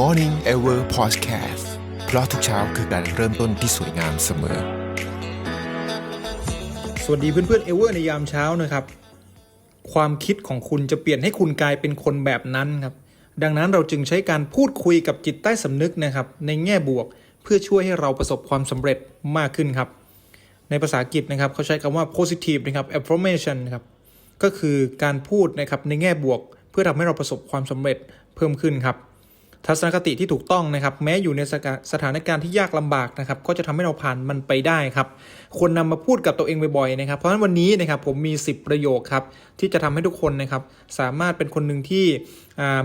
Morning Ever Podcast เพราะทุกเช้าคือการเริ่มต้นที่สวยงามเสมอ สวัสดีเพื่อนๆเอเวอร์ในยามเช้านะครับ ความคิดของคุณจะเปลี่ยนให้คุณกลายเป็นคนแบบนั้นครับ ดังนั้นเราจึงใช้การพูดคุยกับจิตใต้สำนึกนะครับ ในแง่บวกเพื่อช่วยให้เราประสบความสำเร็จมากขึ้นครับ ในภาษาอังกฤษนะครับเขาใช้คำว่า positive นะครับ affirmation นะครับก็คือการพูดนะครับในแง่บวก เพื่อทำให้เราประสบความสำเร็จเพิ่มขึ้นครับ ทัศนคติที่ถูกต้องนะครับ แม้อยู่ในสถาสถานการณ์ที่ยากลำบากนะครับ ก็จะทำให้เราผ่านมันไปได้ครับควรนำมาพูดกับตัวเองบ่อยๆนะครับ เพราะฉะนั้นวันนี้นะครับผมมี 10 ประโยคครับที่จะทำให้ทุกคนนะครับ สามารถเป็นคนหนึ่งที่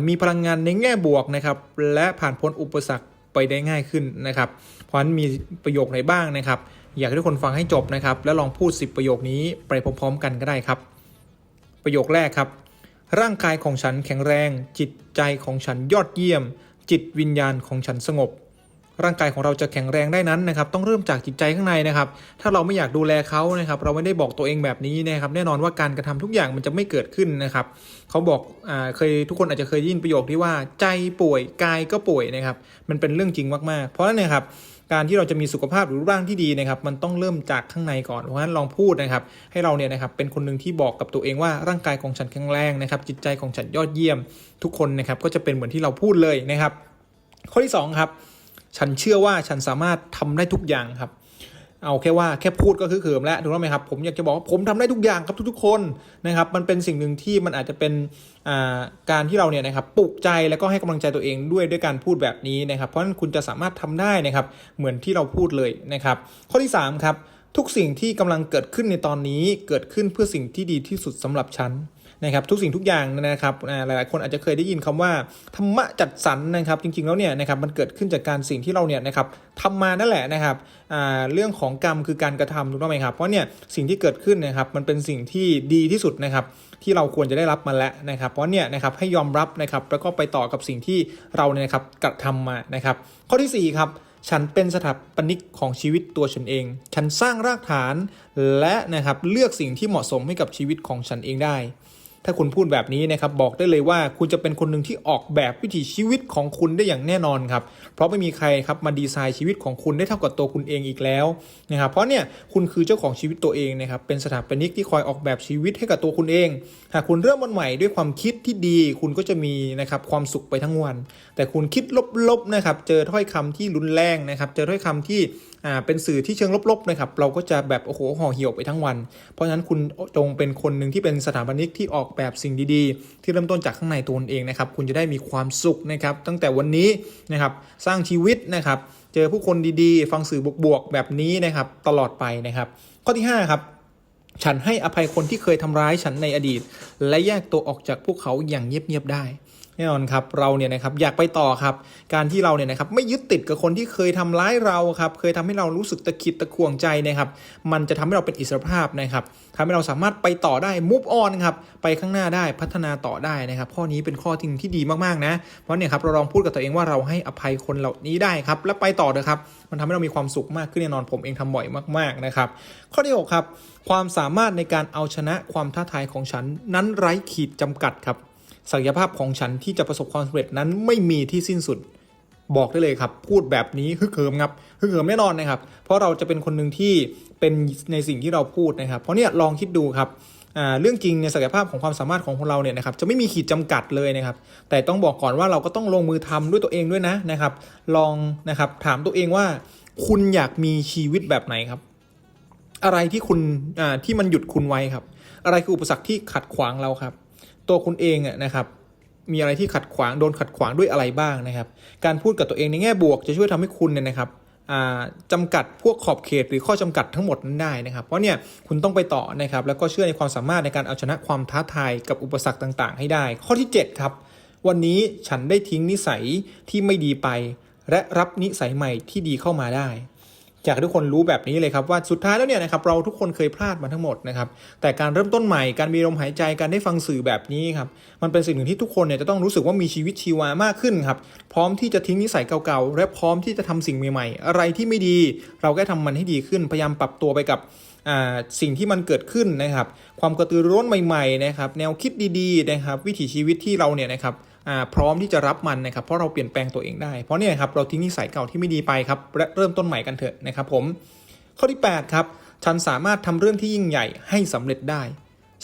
มีพลังงานในแง่บวกนะครับและผ่านพ้นอุปสรรคไปได้ง่ายขึ้นนะครับ เพราะฉะนั้นมีประโยคไหนบ้างนะครับ อยากให้ทุกคนฟังให้จบนะครับ แล้วลองพูด 10 ประโยคนี้ไปพร้อมๆ กันก็ได้ครับ ประโยคแรกครับ ร่างกายของฉันแข็งแรง จิตใจของฉันยอดเยี่ยม จิตวิญญาณของฉันสงบ ร่างกายของเราจะแข็งแรงได้นั้นนะครับ ต้องเริ่มจากจิตใจข้างในนะครับ ถ้าเราไม่อยากดูแลเขานะครับ เราไม่ได้บอกตัวเองแบบนี้นะครับ แน่นอนว่าการกระทำทุกอย่างมันจะไม่เกิดขึ้นนะครับเขาบอกอ่าเคยทุกคนอาจจะเคยได้ยินประโยคที่ว่าใจป่วยกายก็ป่วยนะครับ มันเป็นเรื่องจริงมากๆ เพราะนั่นนะครับ การที่เราจะมีสุขภาพหรือรูปร่างที่ดีนะครับมันต้องเริ่มจากข้างในก่อนเพราะฉะนั้นลองพูดนะครับให้เราเนี่ยนะครับเป็นคนหนึ่งที่บอกกับตัวเองว่าร่างกายของฉันแข็งแรงนะครับจิตใจของฉันยอดเยี่ยม ทุกคนนะครับก็จะเป็นเหมือนที่เราพูดเลยนะครับ ข้อที่สองครับฉันเชื่อว่าฉันสามารถทำได้ทุกอย่างครับ เอาแค่ว่าแค่พูดก็คือเขิมแล้วถูกต้องไหมครับผมอยากจะบอกว่าผมทำได้ทุกอย่างครับทุกๆคนนะครับมันเป็นสิ่งหนึ่งที่มันอาจจะเป็นการที่เราเนี่ยนะครับปลุกใจแล้วก็ให้กำลังใจตัวเองด้วยด้วยการพูดแบบนี้นะครับเพราะฉะนั้นคุณจะสามารถทำได้นะครับเหมือนที่เราพูดเลยนะครับข้อที่สามครับทุกสิ่งที่กำลังเกิดขึ้นในตอนนี้เกิดขึ้นเพื่อสิ่งที่ดีที่สุดสำหรับฉัน นะครับทุกสิ่งทุกอย่างนะครับอ่าหลายๆคนอาจจะเคยได้ยินคำว่าธรรมะจัดสรรนะครับจริงๆแล้วเนี่ยนะครับมันเกิดขึ้นจากการสิ่งที่เราเนี่ยนะครับทำมานั่นแหละนะครับเรื่องของกรรมคือการกระทำถูกต้องไหมครับเพราะเนี่ยสิ่งที่เกิดขึ้นนะครับมันเป็นสิ่งที่ดีที่สุดนะครับที่เราควรจะได้รับมาแล้วนะครับ เพราะเนี่ยนะครับให้ยอมรับนะครับแล้วก็ไปต่อกับสิ่งที่เราเนี่ยนะครับกระทำมานะครับ ข้อที่สี่ครับฉันเป็นสถาปนิกของชีวิตตัวฉันเอง ฉันสร้างรากฐานและนะครับเลือกสิ่งที่เหมาะสมให้กับชีวิตของฉันเองได้ ถ้าคุณพูดแบบนี้นะครับบอกได้เลยว่าคุณจะเป็นคนหนึ่งที่ออกแบบวิถีชีวิตของคุณได้อย่างแน่นอนครับเพราะไม่มีใครครับมาดีไซน์ชีวิตของคุณได้เท่ากับตัวคุณเองอีกแล้วนะครับเพราะเนี่ยคุณคือเจ้าของชีวิตตัวเองนะครับเป็นสถาปนิกที่คอยออกแบบชีวิตให้กับตัวคุณเองหากคุณเริ่มวันใหม่ด้วยความคิดที่ดี คุณก็จะมีนะครับความสุขไปทั้งวัน แต่คุณคิดลบๆนะครับเจอถ้อยคำที่รุนแรงนะครับเจอถ้อยคำที่อ่าเป็นสื่อที่เชิงลบๆนะครับเราก็จะแบบโอ้โหห่อเหี่ยวไปทั้งวัน เพราะฉะนั้นคุณจงเป็นคนหนึ่งที่เป็นสถาปนิกที่ออกแบบสิ่งดีๆ ที่เริ่มต้นจากข้างในตัวเองนะครับคุณจะได้มีความสุขนะครับตั้งแต่วันนี้นะครับสร้างชีวิตนะครับเจอผู้คนดีๆ ฟังสื่อบวกๆแบบนี้นะครับตลอดไปนะครับข้อที่ห้าครับฉันให้อภัยคนที่เคยทำร้ายฉันในอดีต และแยกตัวออกจากพวกเขาอย่างเงียบๆได้ แน่นอนครับเราเนี่ยนะครับอยากไปต่อครับ การที่เราเนี่ยนะครับไม่ยึดติดกับคนที่เคยทำร้ายเราครับเคยทำให้เรารู้สึกตะขิดตะขวงใจนะครับมันจะทำให้เราเป็นอิสรภาพนะครับทำให้เราสามารถไปต่อได้ move on ครับไปข้างหน้าได้พัฒนาต่อได้นะครับข้อนี้เป็นข้อทิ้งที่ดีมากๆนะเพราะเนี่ยครับเราลองพูดกับตัวเองว่าเราให้อภัยคนเหล่านี้ได้ครับและไปต่อเถอะครับมันทำให้เรามีความสุขมากขึ้นแน่นอนผมเองทำบ่อยมากๆนะครับข้อที่หกครับความสามารถในการเอาชนะความท้าทายของฉันนั้นไร้ขีดจำกัดครับ ศักยภาพของฉันที่จะประสบความสำเร็จนั้นไม่มีที่สิ้นสุด บอกได้เลยครับ พูดแบบนี้ฮึกเหิมครับฮึกเหิมแน่นอนนะครับ เพราะเราจะเป็นคนหนึ่งที่เป็นในสิ่งที่เราพูดนะครับ เพราะเนี่ยลองคิดดูครับเรื่องจริงในศักยภาพของความสามารถของพวกเราเนี่ยนะครับจะไม่มีขีดจำกัดเลยนะครับ แต่ต้องบอกก่อนว่าเราก็ต้องลงมือทำด้วยตัวเองด้วยนะนะครับ ลองนะครับถามตัวเองว่า คุณอยากมีชีวิตแบบไหนครับ อะไรที่คุณที่มันหยุดคุณไว้ครับ อะไรคืออุปสรรคที่ขัดขวางเราครับ ตัวคุณเองนะครับมีอะไรที่ขัดขวางโดนขัดขวางด้วยอะไรบ้างนะครับ การพูดกับตัวเองในแง่บวกจะช่วยทำให้คุณเนี่ยนะครับจำกัดพวกขอบเขตหรือข้อจำกัดทั้งหมดนั้นได้นะครับ เพราะเนี่ยคุณต้องไปต่อนะครับ แล้วก็เชื่อในความสามารถในการเอาชนะความท้าทายกับอุปสรรคต่าง ๆ ให้ได้ ข้อที่ 7 ครับ วันนี้ฉันได้ทิ้งนิสัยที่ไม่ดีไป และรับนิสัยใหม่ที่ดีเข้ามาได้ อยากให้ทุกคนรู้แบบนี้เลยครับว่าสุดท้ายแล้วเนี่ยนะครับเราทุกคนเคยพลาดมาทั้งหมดนะครับแต่การเริ่มต้นใหม่การมีลมหายใจการได้ฟังสื่อแบบนี้ครับมันเป็นสิ่งหนึ่งที่ทุกคนเนี่ยจะต้องรู้สึกว่ามีชีวิตชีวามากขึ้นครับพร้อมที่จะทิ้งนิสัยเก่าๆและพร้อมที่จะทำสิ่งใหม่ๆ อะไรที่ไม่ดี เราก็ทำมันให้ดีขึ้นพยายามปรับตัวไปกับอ่าสิ่งที่มันเกิดขึ้นนะครับ ความกระตือรือร้นใหม่ๆนะครับ แนวคิดดีๆนะครับ วิถีชีวิตที่เราเนี่ยนะครับ พร้อมที่จะรับมันนะครับเพราะเราเปลี่ยนแปลงตัวเองได้เพราะเนี่ยครับเราทิ้งนิสัยเก่าที่ไม่ดีไปครับและเริ่มต้นใหม่กันเถอะนะครับผมข้อที่8ครับฉันสามารถทำเรื่องที่ยิ่งใหญ่ให้สำเร็จได้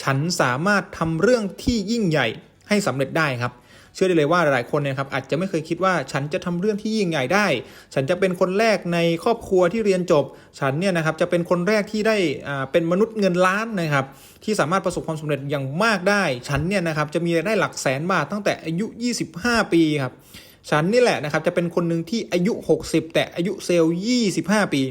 ฉันสามารถทำเรื่องที่ยิ่งใหญ่ให้สำเร็จได้ครับ เชื่อได้เลยว่าหลายคนเนยครับอาจจะไม่เคยคิดว่าฉันจะทำเรื่องที่ยิ่งใหญ่ได้ ฉันจะเป็นคนแรกในครอบครัวที่เรียนจบ ฉันเนี่ยนะครับจะเป็นคนแรกที่ได้อ่าเป็นมนุษย์เงินล้านนะครับที่สามารถประสบความสำเร็จอย่างมากได้ ฉันเนี่ยนะครับจะมีรายได้หลักแสนบาทตั้งแต่อายุ 25 ปีครับฉันนี่แหละนะครับจะเป็นคนหนึ่งที่อายุ 60 แต่อายุเซลล์25 ปี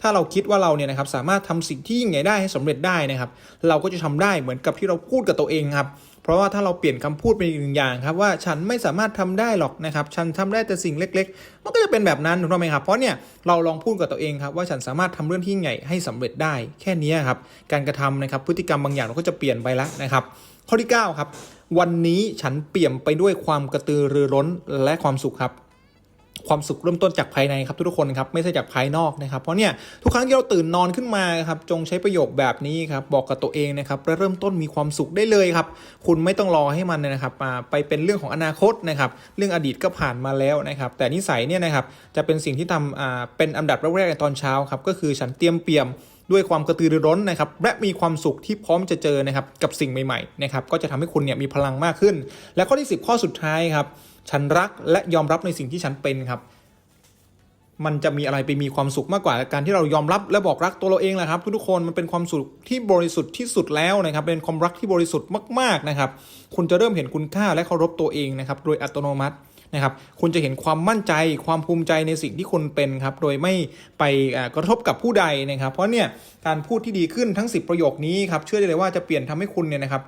ถ้าเราคิดว่าเราเนี่ยนะครับสามารถทำสิ่งที่ยิ่งใหญ่ได้ให้สำเร็จได้นะครับ เราก็จะทำได้เหมือนกับที่เราพูดกับตัวเองครับเพราะว่าถ้าเราเปลี่ยนคำพูดเป็นอีกหนึ่งอย่างครับว่าฉันไม่สามารถทำได้หรอกนะครับ ฉันทำได้แต่สิ่งเล็ก ๆ มันก็จะเป็นแบบนั้นถูกต้องไหมครับ เพราะเนี่ยเราลองพูดกับตัวเองครับว่าฉันสามารถทำเรื่องที่ยิ่งใหญ่ให้สำเร็จได้ แค่นี้ครับการกระทำนะครับพฤติกรรมบางอย่างเราก็จะเปลี่ยนไปแล้วนะครับ ข้อที่ 9 ครับ วันนี้ฉันเปี่ยมไปด้วยความกระตือรือร้นและความสุขครับ ความสุขเริ่มต้นจากภายในครับทุกคนครับไม่ใช่จากภายนอกนะครับเพราะเนี่ยทุกครั้งที่เราตื่นนอนขึ้นมาครับจงใช้ประโยคแบบนี้ครับบอกกับตัวเองนะครับและเริ่มต้นมีความสุขได้เลยครับคุณไม่ต้องรอให้มันนะครับไปเป็นเรื่องของอนาคตนะครับเรื่องอดีตก็ผ่านมาแล้วนะครับแต่นิสัยเนี่ยนะครับจะเป็นสิ่งที่ทำอ่าเป็นอันดับแรกๆในตอนเช้าครับก็คือฉันเตรียมเปี่ยม ด้วยความกระตือรือร้นนะครับและมีความสุขที่พร้อมจะเจอนะครับกับสิ่งใหม่ๆนะครับก็จะทำให้คุณเนี่ยมีพลังมากขึ้น และข้อที่ 10 ข้อสุดท้ายครับฉันรักและยอมรับในสิ่งที่ฉันเป็นครับมันจะมีอะไรไปมีความสุขมากกว่าการที่เรายอมรับและบอกรักตัวเราเองแหละครับทุกๆคนมันเป็นความสุขที่บริสุทธิ์ที่สุดแล้วนะครับ เป็นความรักที่บริสุทธิ์มากๆนะครับ คุณจะเริ่มเห็นคุณค่าและเคารพตัวเองนะครับ โดยอัตโนมัติ นะครับคุณจะเห็นความมั่นใจความภูมิใจในสิ่งที่คุณเป็นครับโดยไม่ไปกระทบกับผู้ใดนะครับ เพราะเนี่ยการพูดที่ดีขึ้นทั้ง 10 ประโยคนี้ครับเชื่อได้เลยว่าจะเปลี่ยนทำให้คุณเนี่ยนะครับ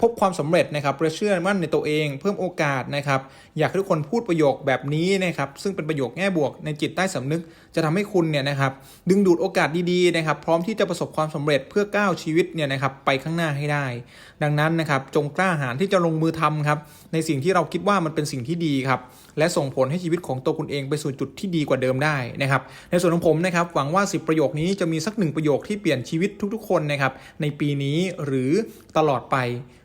พบความสำเร็จนะครับและเชื่อมั่นในตัวเอง เพิ่มโอกาสนะครับอยากให้ทุกคนพูดประโยคแบบนี้นะครับซึ่งเป็นประโยคแง่บวกในจิตใต้สำนึก จะทำให้คุณเนี่ยนะครับดึงดูดโอกาสดีๆนะครับพร้อมที่จะประสบความสำเร็จเพื่อก้าวชีวิตเนี่ยนะครับไปข้างหน้าให้ได้ ดังนั้นนะครับจงกล้าหาญที่จะลงมือทำครับในสิ่งที่เราคิดว่ามันเป็นสิ่งที่ดีครับและส่งผลให้ชีวิตของตัวคุณเองไปสู่จุดที่ดีกว่าเดิมได้นะครับ ในส่วนของผมนะครับหวังว่า 10 ประโยคนี้จะมีสักหนึ่งประโยคที่เปลี่ยนชีวิตทุกๆ คนนะครับในปีนี้หรือตลอดไป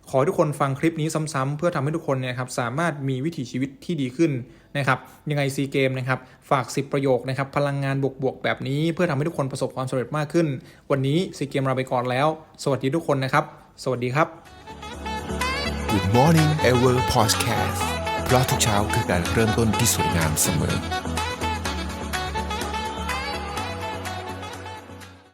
ขอให้ทุกคนฟังคลิปนี้ซ้ำๆเพื่อทำให้ทุกคนนี่ยครับสามารถมีวิถีชีวิตที่ดีขึ้นนะครับยังไงซีเกมนะครับฝาก 10 ประโยคนะครับพลังงานบวกๆแบบนี้ เพื่อทำให้ทุกคนประสบความสำเร็จมากขึ้น วันนี้ซีเกมลาไปก่อนแล้ว สวัสดีทุกคนนะครับ สวัสดีครับ Good Morning Ever Podcast เพราะทุกเช้าคือการเริ่มต้นที่สวยงามเสมอ